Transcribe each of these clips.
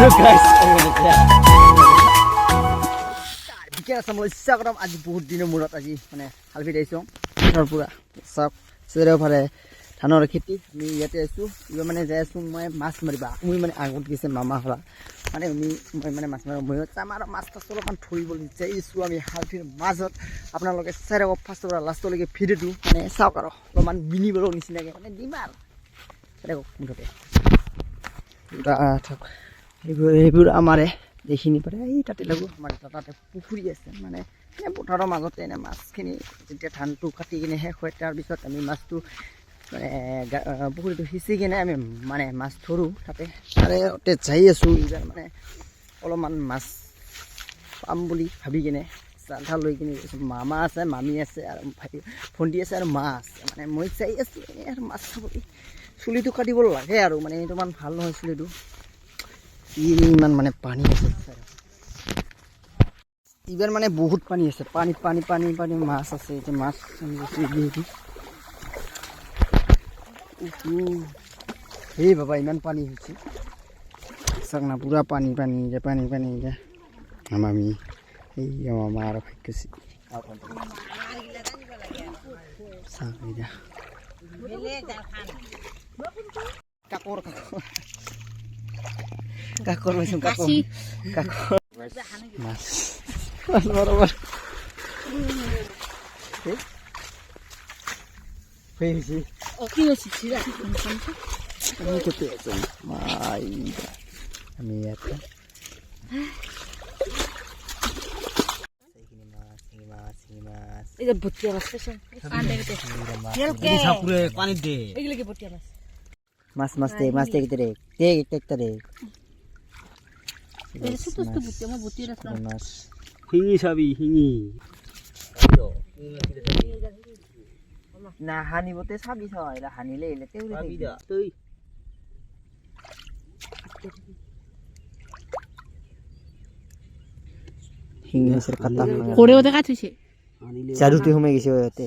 Guys, I'm বিকেল আছামলৈ ইচ্ছা কৰাম আজি বহুত দিনৰ মূৰত আজি মানে হাল পথাৰৰ পৰা চাওক চাৰিওফালে ধানৰ খেতি আমি ইয়াতে আছোঁ এইবাৰ মানে যাই আছোঁ মই মাছ মাৰিবা মই মানে আগত গৈছে মামা হলা মানে আমি মই মানে মাছ মাৰিব মই যাম আৰু মাছ তাছ অলপমান ধৰিবলৈ যাইছোঁ আমি হাল ফিৰ মাজত আপোনালোকে চাই থাকক ফাৰ্ষ্টৰ পৰা লাষ্টলৈকে ভিডিঅ'টো মানে চাওক আৰু অলপমান মিনিবলৈ নিচিনাকৈ মানে দিম আৰু চাই থাকক মুঠতে পুৰা থাক সেইবোৰ আমাৰে এইখিনি পাৰে। এই তাতে লাগো, আমাৰ এটা তাতে পুখুৰী আছে মানে পথাৰৰ মাজতে এনে মাছখিনি যেতিয়া ধানটো কাটি কিনে শেষ হয়, তাৰপিছত আমি মাছটো মানে পুখুৰীটো সিঁচি কিনে আমি মানে মাছ ধৰোঁ তাতে। তাৰে তাতে যাই আছোঁ, এইবাৰ মানে অলপমান মাছ পাম বুলি ভাবি কিনে জাল লৈ কিনে মামা আছে, মামী আছে, আৰু ভাই ভণ্টি আছে, আৰু মা আছে। মানে মই যাই আছোঁ এনেই আৰু মাছ খাবলৈ চুলিটো কাটিব লাগে আৰু মানে এইটো ইমান ভালো নহয় চুলিটো। ইমান মানে পানী আছে। চাই। এইবাৰ মানে বহুত পানী আছে। পানী পানী পানী পানী মাছ আছে। এতিয়া মাছ আমি গৈছোঁ যিহেতু উহু। সেই বাবা ইমান পানী হৈছে। চাওক না পুৰা পানী পানী এতিয়া পানী পানী এতিয়া আমি এই মামা আৰু ভাগ্যশ্ৰী চাওক এতিয়া। কাকৰ কাকৰ কাকৰ পাইছোঁ কাকৰ কাকৰ মাছ। মাছ হয়েছে? ছিড়া? আমি তো পেয়েছি মাইরা আমি একটা মাছ মাছ মাছ এই যে ভুটিয়া মাছ পেছন আন্ডে গেতে চিংড়ি মাছ এলকে সাপুরে পানি দে। এগুলো কি ভুটিয়া মাছ? মাছ মাছ তে মাছ তে রে। তে তে তে রে এই ছোট ছোট ভুটিয়া মাছ ভুটিয়া মাছ না মাছ হিঙি হিঙি না হানিবতে চাবি হয় এলা হানিলে এলে তেউরে কাটা গেছে ওতে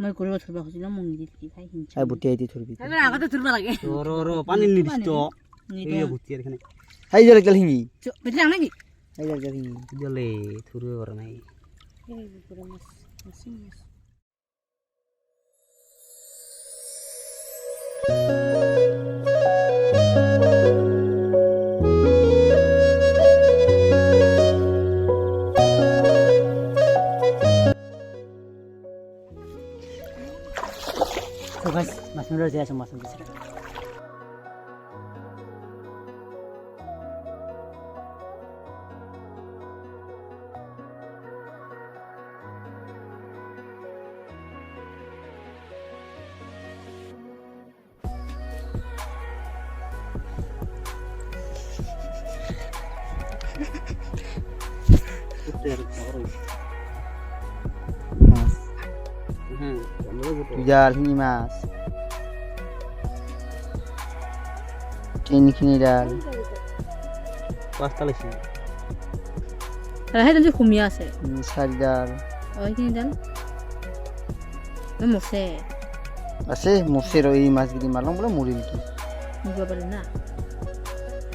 মই কৰিব থৰবা খুজিলাম মন্দিৰ কি খাই বুটিয়াই দি ধরবি আগতে থৰবা লাগে র র পানি নিদিস তো নিদে। এই ভুতি এখানে হাই জলে গেল হিঙি বেটে আনা কি হাই জলে গেল হিঙি জলে থুরে করা নাই তো গাইস মাছ মেরে যাই আছে মাছ মেরে মাছ হ্যাঁ আমরা গোটো তুজাল শিঙি মাছ। তিনিখিনি ডাল। পাঁচটা লাগছে যে সুমিয়া আছে। চাৰি ডাল। অ সেইখিনি দাল মচে আছে মুচেৰ এই মাছকেইটি মাৰলো বোলে মৰিল কি। মুগিব পাৰি না।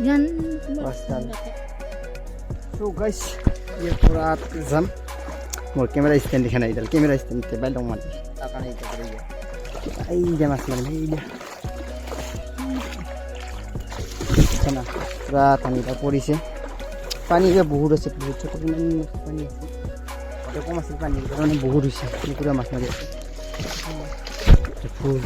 ইমান পাঁচডাল চ' ইয়াৰ পৰা যাম কেমেৰা ষ্টেণ্ড দেখা নাই এইডাল কেবাই লওঁ মানে তাৰ কাৰণে এতিয়া কৰি দিয়া এই যে মাছ মাৰিম এইদা না পূৰা পানীটা পৰিছে পানী এতিয়া বহুত আছে বহুত ছোট পানী আছে এতিয়া কম আছিল পানী কাৰণে বহুত হৈছে পূৰা মাছ মাৰি আছে ফুল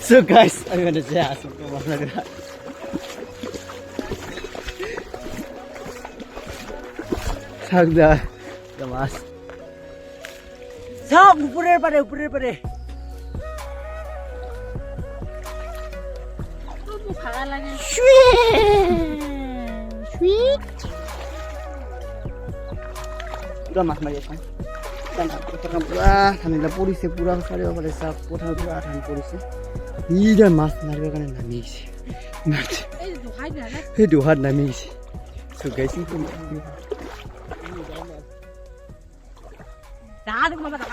So guys, I'm gonna say asal ko mas nagra. Sagda, gamas. সব উপরের পারে উপরের পারে ভাগা লাগে পুরা মাছ মাৰি আছো পুৰা ঠাণ্ডা পৰিছে পুৰা চাৰিওফালে চাওক পথাৰ পুৰা ঠাণ্ডা পৰিছে ইডাল মাছ মাৰিবৰ কাৰণে নামি আহিছে এই দোহাই দিয়া না সেই দুহাত নামি গৈছে চুকাইছে ডাঙৰ দেখোন বাবা ডাঙৰ তো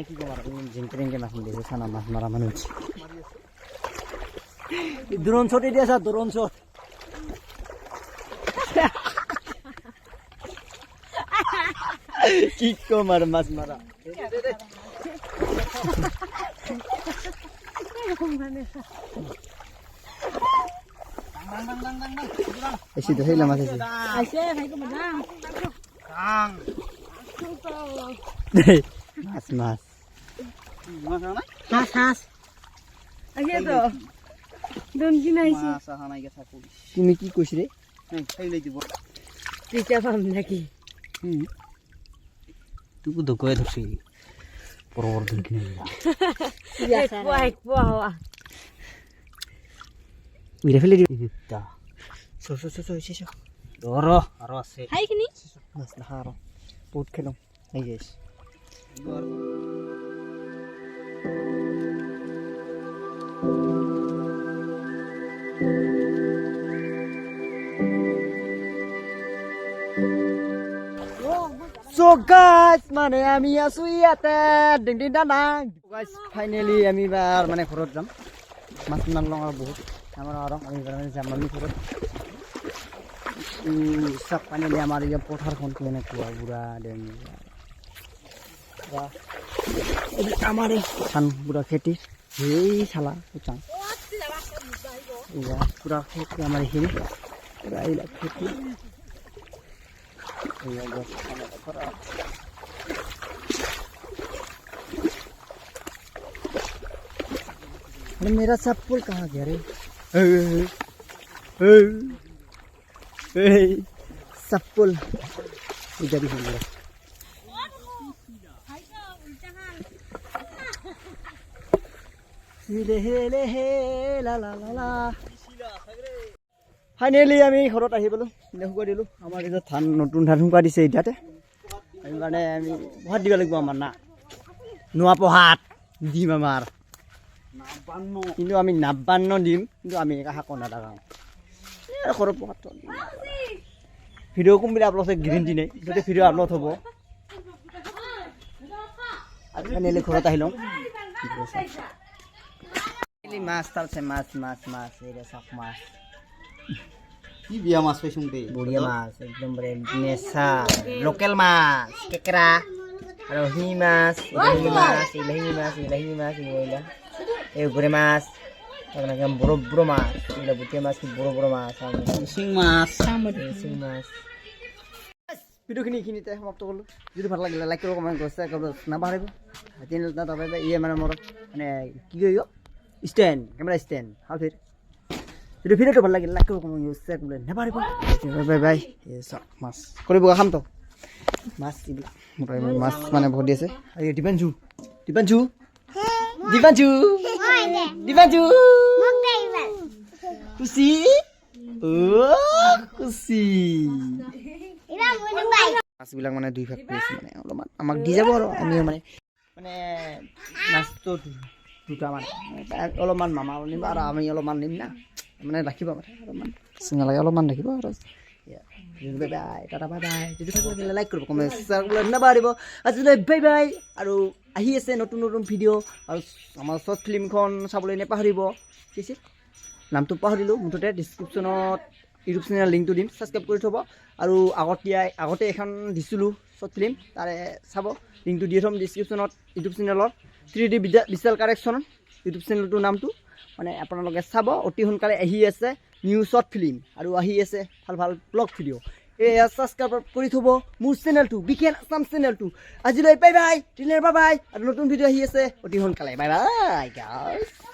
গাইছ মানে কি ক'ম আৰু তুমি যেনেকে তেনেকে মাছ মাৰি আছে চানা মাছ মৰা মানুহ দূৰণ চট এতিয়া চা দূৰণ চট কি ক'ম আৰু মাছ মৰা বেছি তো সেইলা মাছ আছে আছে ভাইকো মজা দেই মাছ মাছ হাঁস হাঁস আগে তো দম কি নাইছি তুমি কি পাম নাকি? দোকাই ধরছি বড় বড় দিন কিনে এক পোৱা এক পোৱা হোৱা উইৰা ফেলে দিওঁ দিতা চ চ চ চ হৈছে ধর আরও আছে। সেইখিনি মাছ নাখা আৰু বহুত খেলোঁ আহি গৈছে মানে আমি আছো ইয়াতে। ডিং ডিং দাং গাইজ ফাইনেলি আমি এবাৰ মানে ঘৰত যাম। মাছ লওঁ আৰু বহুত। আমাৰ আৰু আমি এবাৰ মানে যাম আমি ঘৰত চব ফাইনেলি আমাৰ ইয়াৰ পথাৰখন কেনেকুৱা বুঢ়া দেং আমাৰ ধান বুঢ়া খেতি সেই চালা চাং পুৰা খেতি আমাৰ এইখিনি পুৰা এইবিলাক খেতি अरे मेरा सब पुल कहाँ गया रे? सब पुल इधर ही मेरा। ले ले ला ला ला ला। ফাইনেলি আমি ঘৰত আহি পালোঁ শুকুৱাই দিলোঁ। আমাৰ এতিয়া ধান নতুন ধান শুকুৱাই দিছে এতিয়াতে সেইকাৰণে আমি পঢ়াত দিব লাগিব আমাৰ না। নোৱা পঢ়াত দিম আমাৰ। কিন্তু আমি নাব্বান্ন দিম, কিন্তু আমি কাহাক নাথাকাওঁ এই সৰু পঢ়াত ভিডিঅ' কোনবিলাক আছে গেৰেণ্টি নাই। যদি ভিডিঅ' আপলোড হ'ব। ফাইনেলি ঘৰত আহি লওঁ। মাছ তাৰছে মাছ মাছ মাছ এইটা চাক মাছ। কি বিয়া মাছ পাইছো দে বঢ়িয়া মাছ একদম মানে নেচা লোকেল মাছ কেকেৰা আৰু শিঙি মাছ এইবিলাক মাছ এইবিলাক মাছ এইবিলাক মাছ এইবিলাক এই গৰৈ মাছ তাৰমানে একদম বড়ো বড়ো মাছ এইবিলাক বুটিয়া মাছ বড়ো বড়ো মাছ আৰু সিং মাছ। শিঙি মাছ। ভিডিঅ'খিনি এইখিনিতে সমাপ্ত কৰিলোঁ যদি ভালো লাগিলে লাইক কৰিব কমেণ্ট কৰিব কৰিব নাপাহৰিব। তিনিটা তাৰপৰা ইয়ে মানে মোৰ মানে কি কয় ষ্টেণ্ড কেমেৰা ষ্টেণ্ড হাল ফিৰ যদি ভিডিঅ'টো ভালো লাগিলে লাইক কৰিব কৰিব শ্বেয়াৰ কৰিবলৈ নাপাহৰিব বাই বাই মাছ। কৰিব খামতো মাছ এইবিলাক মোটামুটি মাছ মানে বহুত দি আছে। আৰু দীপাঞ্চু দীপাঞ্চু দীপাঞ্চু দীপাঞ্চু খুচি খুচি মাছবিলাক মানে দুই ভাগ কৰিছে মানে অলপমান। আমাক দি যাব আৰু, আমিও মানে মানে মাছটো দু- দুটামান। অলপমান মামা নিব আৰু আমি অলপমান নিম না। মানে ৰাখিব মানে অলপমান। চিঙালাগে অলপমান ৰাখিব আৰু। Bye bye tata bye bye যদি ভালো লাগিলে লাইক কৰিব কমেণ্ট শ্বেয়াৰ কৰিবলৈ নাপাহৰিব আজিলৈ বাই বাই আৰু আহি আছে নতুন নতুন ভিডিঅ' আৰু আমাৰ শ্বৰ্ট ফিল্মখন চাবলৈ নাপাহৰিব ঠিক আছে নামটো পাহৰিলোঁ, মুঠতে ডিছক্ৰিপশ্যনত ইউটিউব চেনেল লিংকটো দিম ছাবস্ক্ৰাইব কৰি থ'ব। আৰু আগতীয়া আগতে এখন দিছিলোঁ শ্বৰ্ট ফিল্ম তাৰে চাব। লিংকটো দি থ'ম ডিছক্ৰিপশ্যনত ইউটিউব চেনেলত থ্ৰী ডি বিশাল কাৰেকশ্যনত ইউটিউব চেনেলটোৰ নামটো। মানে আপোনালোকে চাব, অতি সোনকালে আহি আছে নিউ শ্বৰ্ট ফিল্ম আৰু আহি আছে ভালো ভালো ব্লগ ভিডিঅ' এয়া ছাবস্ক্ৰাইব কৰি থ'ব মোৰ চেনেলটো বিশেষ আছাম চেনেলটো আজিলৈ বাই বাই দিনৰ বাই বাই আৰু নতুন ভিডিঅ' আহি আছে অতি সোনকালে। বাই বাই গাইছ